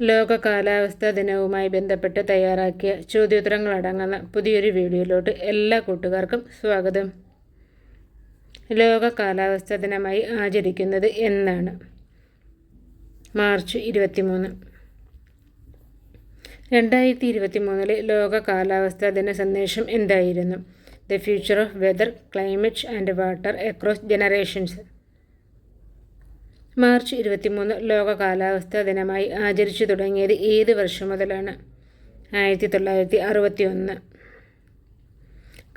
ലോക കാലാവസ്ഥാ ദിനവുമായി ബന്ധപ്പെട്ട് തയ്യാറാക്കിയ ചോദ്യോത്തരങ്ങളടങ്ങുന്ന പുതിയൊരു വീഡിയോയിലോട്ട് എല്ലാ കൂട്ടുകാർക്കും സ്വാഗതം. ലോക കാലാവസ്ഥാ ദിനമായി ആചരിക്കുന്നത് എന്നാണ്. മാർച്ച് ഇരുപത്തിമൂന്ന്. രണ്ടായിരത്തി ഇരുപത്തി മൂന്നിലെ ലോക കാലാവസ്ഥാ ദിന സന്ദേശം എന്തായിരുന്നു? The future of weather climate and water across generations. March ഇരുപത്തിമൂന്ന് ലോക കാലാവസ്ഥാ ദിനമായി ആചരിച്ചു തുടങ്ങിയത് ഏത് വർഷം മുതലാണ്? ആയിരത്തി തൊള്ളായിരത്തി അറുപത്തി ഒന്ന്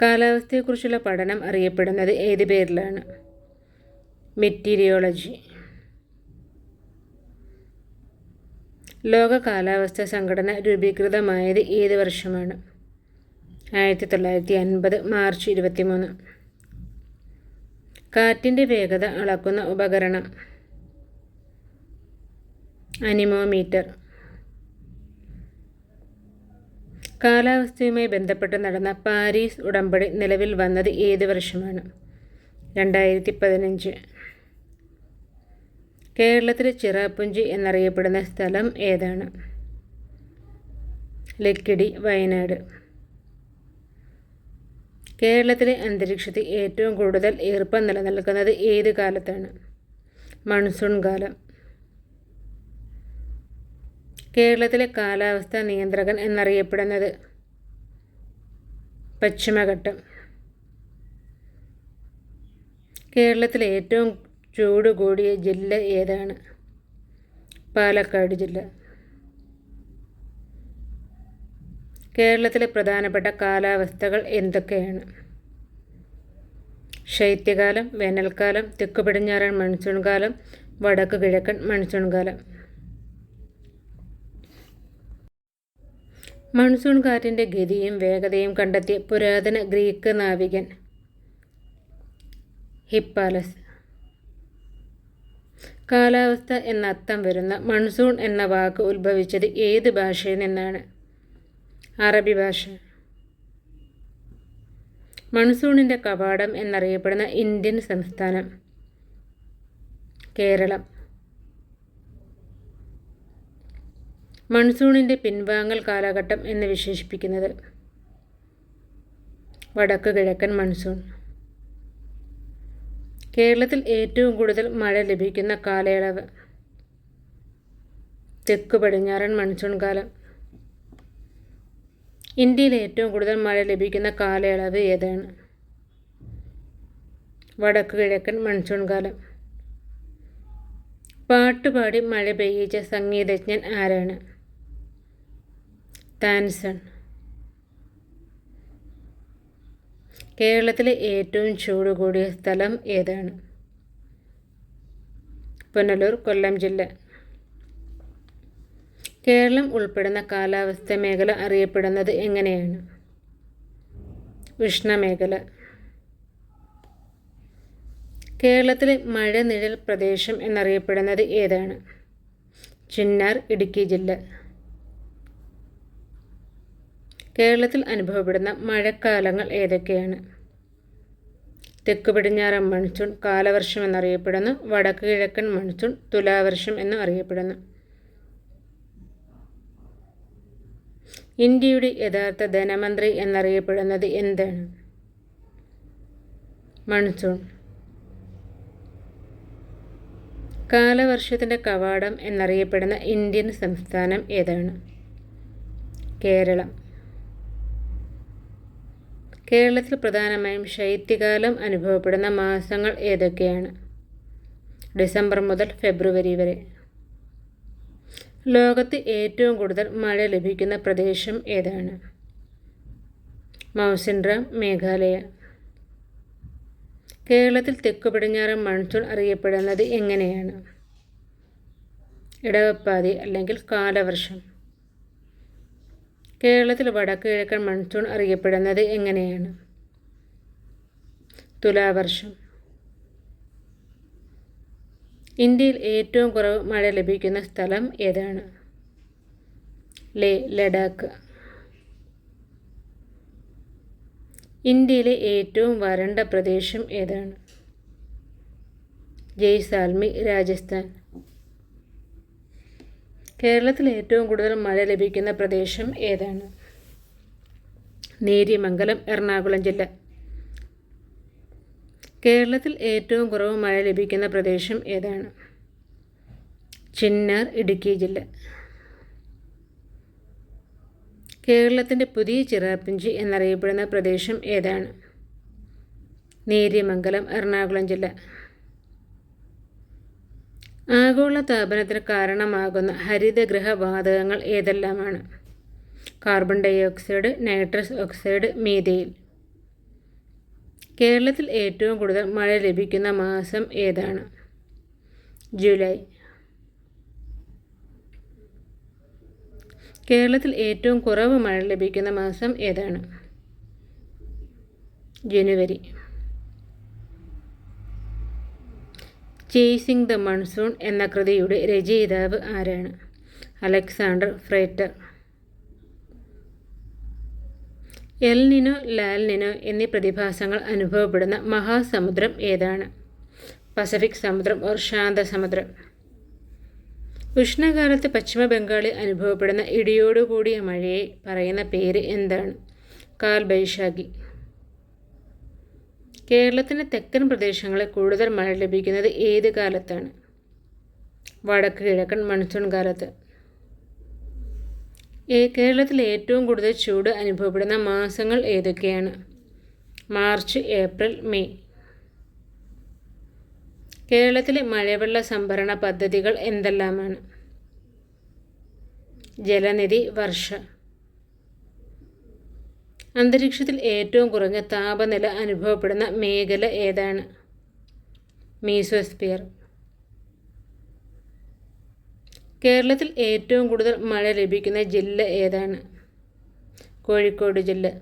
കാലാവസ്ഥയെക്കുറിച്ചുള്ള പഠനം അറിയപ്പെടുന്നത് ഏത് പേരിലാണ്? മെറ്റീരിയോളജി. ലോക കാലാവസ്ഥാ സംഘടന രൂപീകൃതമായത് ഏത് വർഷമാണ്? ആയിരത്തി തൊള്ളായിരത്തി അൻപത് മാർച്ച് ഇരുപത്തിമൂന്ന്. കാറ്റിന്റെ വേഗത അളക്കുന്ന ഉപകരണം. അനിമോമീറ്റർ. കാലാവസ്ഥയുമായി ബന്ധപ്പെട്ട് നടന്ന പാരീസ് ഉടമ്പടി നിലവിൽ വന്നത് ഏത് വർഷമാണ്? രണ്ടായിരത്തി പതിനഞ്ച് കേരളത്തിലെ ചിറാപ്പുഞ്ചി എന്നറിയപ്പെടുന്ന സ്ഥലം ഏതാണ്? ലക്കിടി വയനാട്. കേരളത്തിലെ അന്തരീക്ഷത്തിൽ ഏറ്റവും കൂടുതൽ ഈർപ്പം നിലനിൽക്കുന്നത് ഏത് കാലത്താണ്? മൺസൂൺ കാലം. കേരളത്തിലെ കാലാവസ്ഥാ നിയന്ത്രകൻ എന്നറിയപ്പെടുന്നത് പശ്ചിമഘട്ടം. കേരളത്തിലെ ഏറ്റവും ചൂട് കൂടിയ ജില്ല ഏതാണ്? പാലക്കാട് ജില്ല. കേരളത്തിലെ പ്രധാനപ്പെട്ട കാലാവസ്ഥകൾ എന്തൊക്കെയാണ്? ശൈത്യകാലം വേനൽക്കാലം തെക്കു പടിഞ്ഞാറൻ മൺസൂൺ കാലം വടക്ക് കിഴക്കൻ മൺസൂൺ കാലം. മൺസൂൺ കാറ്റിന്റെ ഗതിയും വേഗതയും കണ്ടെത്തിയ പുരാതന ഗ്രീക്ക് നാവികൻ ഹിപ്പാലസ്. കാലാവസ്ഥ എന്ന അർത്ഥം വരുന്ന മൺസൂൺ എന്ന വാക്ക് ഉത്ഭവിച്ചത് ഏത് ഭാഷയിൽ നിന്നാണ്? അറബി ഭാഷ. മൺസൂണിന്റെ കവാടം എന്നറിയപ്പെടുന്ന ഇന്ത്യൻ സംസ്ഥാനം കേരളം. മൺസൂണിന്റെ പിൻവാങ്ങൽ കാലഘട്ടം എന്ന് വിശേഷിപ്പിക്കുന്നത്. വടക്ക് കിഴക്കൻ മൺസൂൺ. കേരളത്തിൽ ഏറ്റവും കൂടുതൽ മഴ ലഭിക്കുന്ന കാലയളവ്. തെക്ക് പടിഞ്ഞാറൻ മൺസൂൺ കാലം. ഇന്ത്യയിൽ ഏറ്റവും കൂടുതൽ മഴ ലഭിക്കുന്ന കാലയളവ് ഏതാണ്? വടക്ക് കിഴക്കൻ മൺസൂൺ കാലം. പാട്ടുപാടി മഴ പെയ്യിച്ച സംഗീതജ്ഞൻ ആരാണ്? താൻസൺ. കേരളത്തിലെ ഏറ്റവും ചൂട് കൂടിയ സ്ഥലം ഏതാണ്? പുനലൂർ കൊല്ലം ജില്ല. കേരളം ഉൾപ്പെടുന്ന കാലാവസ്ഥ മേഖല അറിയപ്പെടുന്നത് എങ്ങനെയാണ്? ഉഷ്ണമേഖല. കേരളത്തിലെ മഴ നിഴൽ പ്രദേശം എന്നറിയപ്പെടുന്നത് ഏതാണ്? ചിന്നാർ ഇടുക്കി ജില്ല. കേരളത്തിൽ അനുഭവപ്പെടുന്ന മഴക്കാലങ്ങൾ ഏതൊക്കെയാണ്? തെക്ക് പടിഞ്ഞാറൻ മൺസൂൺ കാലവർഷം എന്നറിയപ്പെടുന്നു. വടക്ക് കിഴക്കൻ മൺസൂൺ തുലാവർഷം എന്നും അറിയപ്പെടുന്നു. ഇന്ത്യയുടെ യഥാർത്ഥ ധനമന്ത്രി എന്നറിയപ്പെടുന്നത് എന്താണ്? മൺസൂൺ കാലവർഷത്തിന്റെ കവാടം എന്നറിയപ്പെടുന്ന ഇന്ത്യൻ സംസ്ഥാനം ഏതാണ്? കേരളം. കേരളത്തിൽ പ്രധാനമായും ശൈത്യകാലം അനുഭവപ്പെടുന്ന മാസങ്ങൾ ഏതൊക്കെയാണ്? ഡിസംബർ മുതൽ ഫെബ്രുവരി വരെ. ലോകത്ത് ഏറ്റവും കൂടുതൽ മഴ ലഭിക്കുന്ന പ്രദേശം ഏതാണ്? മൗസിൻഡ്രാം മേഘാലയ. കേരളത്തിൽ തെക്കു പടിഞ്ഞാറൻ മൺസൂൺ അറിയപ്പെടുന്നത് എങ്ങനെയാണ്? ഇടവപ്പാതി അല്ലെങ്കിൽ കാലവർഷം. കേരളത്തിൽ വടക്ക് കിഴക്കൻ മൺസൂൺ അറിയപ്പെടുന്നത് എങ്ങനെയാണ്? തുലാവർഷം. ഇന്ത്യയിൽ ഏറ്റവും കുറവ് മഴ ലഭിക്കുന്ന സ്ഥലം ഏതാണ്? ലേ ലഡാക്ക്. ഇന്ത്യയിലെ ഏറ്റവും വരണ്ട പ്രദേശം ഏതാണ്? ജയ്സാൽമി രാജസ്ഥാൻ. കേരളത്തിൽ ഏറ്റവും കൂടുതൽ മഴ ലഭിക്കുന്ന പ്രദേശം ഏതാണ്? നേര്യമംഗലം എറണാകുളം ജില്ല. കേരളത്തിൽ ഏറ്റവും കുറവ് മഴ ലഭിക്കുന്ന പ്രദേശം ഏതാണ്? ചിന്നാർ ഇടുക്കി ജില്ല. കേരളത്തിന്റെ പുതിയ ചിറാപ്പിഞ്ചി എന്നറിയപ്പെടുന്ന പ്രദേശം ഏതാണ്? നേര്യമംഗലം എറണാകുളം ജില്ല. ആഗോള താപനത്തിന് കാരണമാകുന്ന ഹരിതഗൃഹ വാതകങ്ങൾ ഏതെല്ലാമാണ്? Carbon dioxide nitrous oxide methane കേരളത്തിൽ ഏറ്റവും കൂടുതൽ മഴ ലഭിക്കുന്ന മാസം ഏതാണ്? ജൂലൈ. കേരളത്തിൽ ഏറ്റവും കുറവ് മഴ ലഭിക്കുന്ന മാസം ഏതാണ്? ജനുവരി. ചേസിംഗ് ദ മൺസൂൺ എന്ന കൃതിയുടെ രചയിതാവ് ആരാണ്? Alexander Frater. El Nino La Nina എന്നീ പ്രതിഭാസങ്ങൾ അനുഭവപ്പെടുന്ന മഹാസമുദ്രം ഏതാണ്? പസഫിക് സമുദ്രം ഓർ ശാന്ത സമുദ്രം ഉഷ്ണകാലത്ത് പശ്ചിമ ബംഗാളിൽ അനുഭവപ്പെടുന്ന ഇടിയോടുകൂടിയ മഴയെ പറയുന്ന പേര് എന്താണ്? കാൽ ബൈശാഖി കേരളത്തിന്റെ തെക്കൻ പ്രദേശങ്ങളിൽ കൂടുതൽ മഴ ലഭിക്കുന്നത് ഏത് കാലത്താണ്? വടക്ക് കിഴക്കൻ മൺസൂൺ കാലത്ത്. കേരളത്തിൽ ഏറ്റവും കൂടുതൽ ചൂട് അനുഭവപ്പെടുന്ന മാസങ്ങൾ ഏതൊക്കെയാണ്? March April May. കേരളത്തിലെ മഴവെള്ള സംഭരണ പദ്ധതികൾ എന്തെല്ലാമാണ്? ജലനിധി വർഷ. അന്തരീക്ഷത്തിൽ ഏറ്റവും കുറഞ്ഞ താപനില അനുഭവപ്പെടുന്ന മേഖല ഏതാണ്? മീസോസ്ഫിയർ കേരളത്തിൽ ഏറ്റവും കൂടുതൽ മഴ ലഭിക്കുന്ന ജില്ല ഏതാണ്? കോഴിക്കോട് ജില്ല.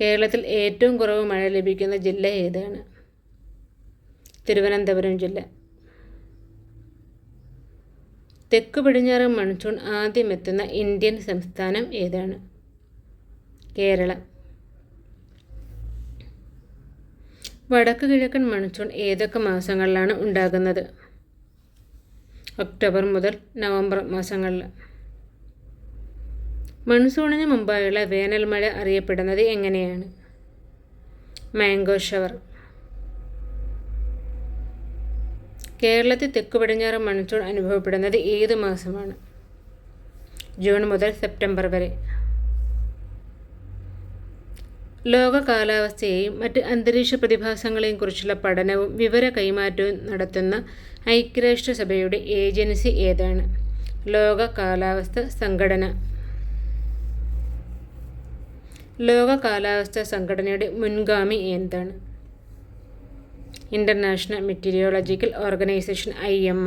കേരളത്തിൽ ഏറ്റവും കുറവ് മഴ ലഭിക്കുന്ന ജില്ല ഏതാണ്? തിരുവനന്തപുരം ജില്ല. തെക്ക് പടിഞ്ഞാറ് മൺസൂൺ ആദ്യമെത്തുന്ന ഇന്ത്യൻ സംസ്ഥാനം ഏതാണ്? കേരളം. വടക്ക് കിഴക്കൻ മൺസൂൺ ഏതൊക്കെ മാസങ്ങളിലാണ് ഉണ്ടാകുന്നത്? ഒക്ടോബർ മുതൽ നവംബർ മാസങ്ങളിൽ. മൺസൂണിന് മുമ്പായുള്ള വേനൽ മഴ അറിയപ്പെടുന്നത് എങ്ങനെയാണ്? Mango shower. കേരളത്തിൽ തെക്കു പടിഞ്ഞാറ് മൺസൂൺ അനുഭവപ്പെടുന്നത് ഏത് മാസമാണ്? ജൂൺ മുതൽ സെപ്റ്റംബർ വരെ. ലോക കാലാവസ്ഥയെയും മറ്റ് അന്തരീക്ഷ പ്രതിഭാസങ്ങളെയും കുറിച്ചുള്ള പഠനവും വിവര കൈമാറ്റവും നടത്തുന്ന ഐക്യരാഷ്ട്രസഭയുടെ ഏജൻസി ഏതാണ്? ലോക കാലാവസ്ഥ സംഘടന. ലോക കാലാവസ്ഥ സംഘടനയുടെ മുൻഗാമി എന്താണ്? International meteorological organization I M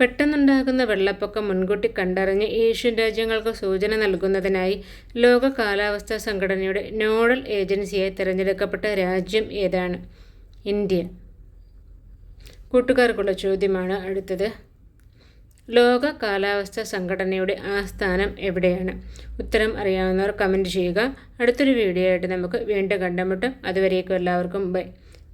പെട്ടെന്നുണ്ടാകുന്ന വെള്ളപ്പൊക്കം മുൻകൂട്ടി കണ്ടറിഞ്ഞ് ഏഷ്യൻ രാജ്യങ്ങൾക്ക് സൂചന നൽകുന്നതിനായി ലോക കാലാവസ്ഥാ സംഘടനയുടെ നോഡൽ ഏജൻസിയായി തിരഞ്ഞെടുക്കപ്പെട്ട രാജ്യം ഏതാണ്? ഇന്ത്യ. കൂട്ടുകാർക്കുള്ള ചോദ്യമാണ് അടുത്തത്. ലോക കാലാവസ്ഥാ സംഘടനയുടെ ആസ്ഥാനം എവിടെയാണ്? ഉത്തരം അറിയാവുന്നവർ കമന്റ് ചെയ്യുക. അടുത്തൊരു വീഡിയോ ആയിട്ട് നമുക്ക് വീണ്ടും കണ്ടുമുട്ടും. അതുവരേക്കും എല്ലാവർക്കും bye.